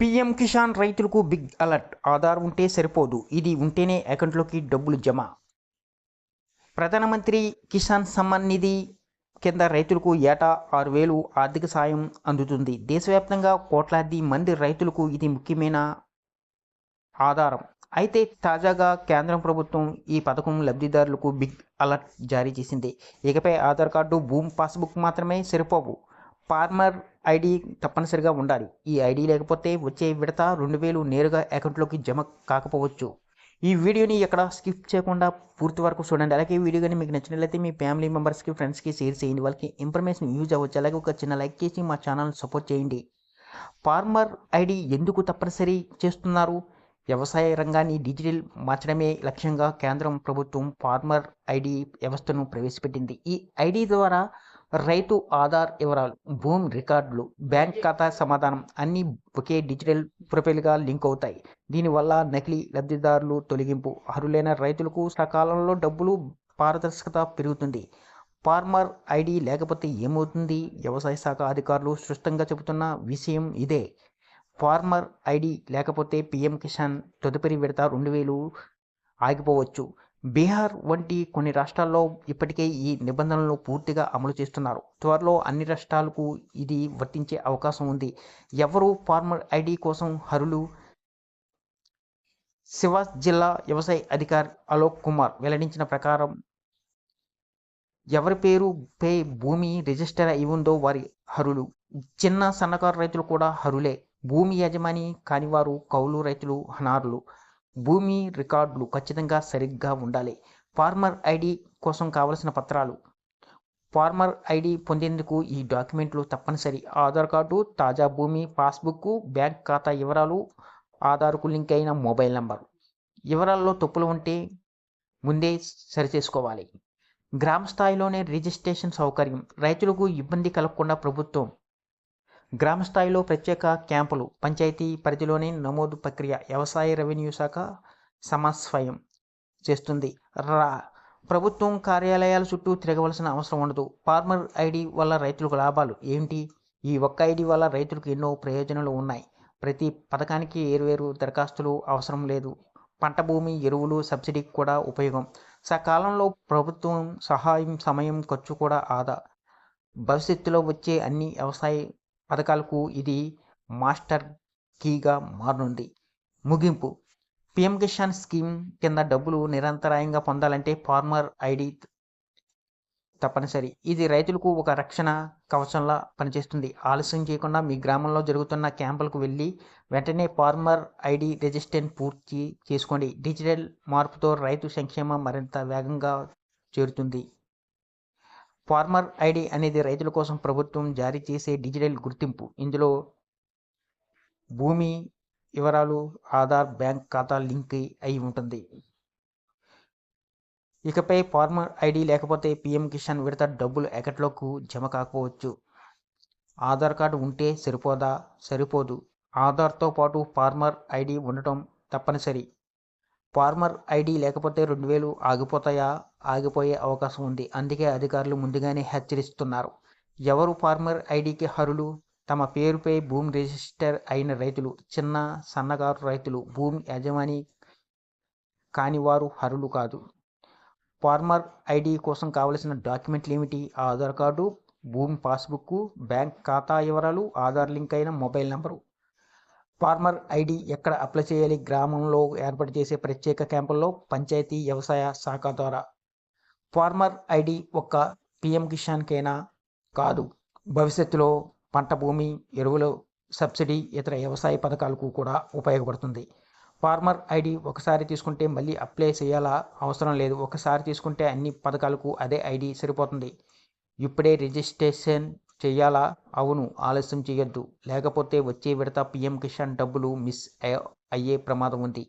PM Kisan రైతులకు big alert. Aadhaar ఉంటే సరిపోదు. ఇది ఉంటేనే అకౌంట్లోకి డబ్బులు జమ. ప్రధానమంత్రి కిసాన్ సమ్మాన్ నిధి కింద రైతులకు ఏటా ఆరు వేలు ఆర్థిక సాయం అందుతుంది. దేశవ్యాప్తంగా కోట్లాది మంది రైతులకు ఇది ముఖ్యమైన ఆధారం. అయితే తాజాగా కేంద్రం ప్రభుత్వం ఈ పథకం లబ్ధిదారులకు బిగ్ అలర్ట్ జారీ చేసింది. ఇకపై ఆధార్ కార్డు భూమి పాస్బుక్ మాత్రమే సరిపోవు. ఫార్మర్ ఐడి తప్పనిసరిగా ఉండాలి. ఈ ఐడి లేకపోతే వచ్చే విడత రెండు వేలు నేరుగా అకౌంట్లోకి జమ కాకపోవచ్చు. ఈ వీడియోని ఎక్కడ స్కిప్ చేయకుండా పూర్తి వరకు చూడండి. అలాగే ఈ వీడియో కానీ మీకు నచ్చినట్లయితే మీ ఫ్యామిలీ మెంబర్స్కి ఫ్రెండ్స్కి షేర్ చేయండి వాళ్ళకి ఇన్ఫర్మేషన్ యూజ్ అవ్వచ్చు. అలాగే ఒక చిన్న లైక్ చేసి మా ఛానల్ సపోర్ట్ చేయండి. ఫార్మర్ ఐడి ఎందుకు తప్పనిసరి చేస్తున్నారు? వ్యవసాయ రంగాన్ని డిజిటల్ మార్చడమే లక్ష్యంగా కేంద్రం ప్రభుత్వం ఫార్మర్ ఐడి వ్యవస్థను ప్రవేశపెట్టింది. ఈ ఐడి ద్వారా రైతు ఆధార్ వివరాలు భూమి రికార్డులు బ్యాంక్ ఖాతా సమాధానం అన్నీ ఒకే డిజిటల్ ప్రొఫైల్గా లింక్ అవుతాయి. దీనివల్ల నకిలీ లబ్ధిదారులు తొలగింపు అర్హులైన రైతులకు సకాలంలో డబ్బులు పారదర్శకత పెరుగుతుంది. ఫార్మర్ ఐడి లేకపోతే ఏమవుతుంది? వ్యవసాయ శాఖ అధికారులు స్పష్టంగా చెబుతున్న విషయం ఇదే. ఫార్మర్ ఐడి లేకపోతే పిఎం కిసాన్ తదుపరి విడత రెండు వేలు ఆగిపోవచ్చు. బీహార్ వంటి కొన్ని రాష్ట్రాల్లో ఇప్పటికే ఈ నిబంధనలను పూర్తిగా అమలు చేస్తున్నారు. త్వరలో అన్ని రాష్ట్రాలకు ఇది వర్తించే అవకాశం ఉంది. ఎవరు ఫార్మర్ ఐడి కోసం హరులు? శివాస్ జిల్లా వ్యవసాయ అధికారి అలోక్ కుమార్ వెల్లడించిన ప్రకారం ఎవరి పేరు పే భూమి రిజిస్టర్ అయి ఉందో వారి హరులు. చిన్న సన్నకారు రైతులు కూడా హరులే. భూమి యజమాని కాని వారు కౌలు రైతులు అనారులు భూమి రికార్డులు ఖచ్చితంగా సరిగ్గా ఉండాలి. ఫార్మర్ ఐడి కోసం కావలసిన పత్రాలు. ఫార్మర్ ఐడి పొందేందుకు ఈ డాక్యుమెంట్లు తప్పనిసరి. ఆధార్ కార్డు తాజా భూమి పాస్బుక్ బ్యాంక్ ఖాతా వివరాలు ఆధార్కు లింక్ అయిన మొబైల్ నంబర్. వివరాల్లో తప్పులు ఉంటే ముందే సరిచేసుకోవాలి. గ్రామ స్థాయిలోనే రిజిస్ట్రేషన్ సౌకర్యం. రైతులకు ఇబ్బంది కలగకుండా ప్రభుత్వం గ్రామ స్థాయిలో ప్రత్యేక క్యాంపులు పంచాయతీ పరిధిలోనే నమోదు ప్రక్రియ వ్యవసాయ రెవెన్యూ శాఖ సమస్వయం చేస్తుంది. రా ప్రభుత్వం కార్యాలయాల చుట్టూ తిరగవలసిన అవసరం ఉండదు. ఫార్మర్ ఐడి వల్ల రైతులకు లాభాలు ఏంటి? ఈ ఒక్క ఐడి వల్ల రైతులకు ఎన్నో ప్రయోజనాలు ఉన్నాయి. ప్రతి పథకానికి వేరువేరు దరఖాస్తులు అవసరం లేదు. పంట భూమి ఎరువులు సబ్సిడీకి కూడా ఉపయోగం. సకాలంలో ప్రభుత్వం సహాయం సమయం ఖర్చు కూడా ఆదా. భవిష్యత్తులో వచ్చే అన్ని వ్యవసాయ పథకాలకు ఇది మాస్టర్ కీగా మారనుంది. ముగింపు. పిఎం కిసాన్ స్కీమ్ కింద డబ్బులు నిరంతరాయంగా పొందాలంటే ఫార్మర్ ఐడి తప్పనిసరి. ఇది రైతులకు ఒక రక్షణ కవచంలా పనిచేస్తుంది. ఆలస్యం చేయకుండా మీ గ్రామంలో జరుగుతున్న క్యాంపులకు వెళ్ళి వెంటనే ఫార్మర్ ఐడి రిజిస్ట్రేషన్ పూర్తి చేసుకోండి. డిజిటల్ మార్పుతో రైతు సంక్షేమం మరింత వేగంగా చేరుతుంది. ఫార్మర్ ఐడి అనేది రైతుల కోసం ప్రభుత్వం జారీ చేసే డిజిటల్ గుర్తింపు. ఇందులో భూమి వివరాలు ఆధార్ బ్యాంక్ ఖాతా లింక్ అయి ఉంటుంది. ఇకపై ఫార్మర్ ఐడి లేకపోతే పిఎం కిసాన్ విడత డబ్బులు అకౌంట్లోకి జమ కాకపోవచ్చు. ఆధార్ కార్డు ఉంటే సరిపోదా? సరిపోదు. ఆధార్తో పాటు ఫార్మర్ ఐడి ఉండటం తప్పనిసరి. ఫార్మర్ ఐడి లేకపోతే రెండు వేలు ఆగిపోతాయా? ఆగిపోయే అవకాశం ఉంది. అందుకే అధికారులు ముందుగానే హెచ్చరిస్తున్నారు. ఎవరు ఫార్మర్ ఐడికి హరులు తమ పేరుపై భూమి రిజిస్టర్ అయిన రైతులు చిన్న సన్నకారు రైతులు భూమి యజమాని కాని వారు హరులు కాదు. ఫార్మర్ ఐడి కోసం కావలసిన డాక్యుమెంట్లు ఏమిటి? ఆధార్ కార్డు భూమి పాస్బుక్ బ్యాంక్ ఖాతా వివరాలు ఆధార్ లింక్ అయిన మొబైల్ నెంబరు. ఫార్మర్ ఐడి ఎక్కడ అప్లై చేయాలి? గ్రామంలో ఏర్పాటు చేసే ప్రత్యేక క్యాంపుల్లో పంచాయతీ వ్యవసాయ శాఖ ద్వారా. ఫార్మర్ ఐడి ఒక్క పిఎం కిసాన్కైనా కాదు. భవిష్యత్తులో పంట భూమి ఎరువులు సబ్సిడీ ఇతర వ్యవసాయ పథకాలకు కూడా ఉపయోగపడుతుంది. ఫార్మర్ ఐడి ఒకసారి తీసుకుంటే మళ్ళీ అప్లై చేయాలా? అవసరం లేదు. ఒకసారి తీసుకుంటే అన్ని పథకాలకు అదే ఐడి సరిపోతుంది. ఇప్పుడే రిజిస్ట్రేషన్ చెయ్యాలా అవును ఆలస్యం చేయొద్దు. లేకపోతే వచ్చే విడత పిఎం కిసాన్ డబ్బులు మిస్ అయ్యే ప్రమాదం ఉంది.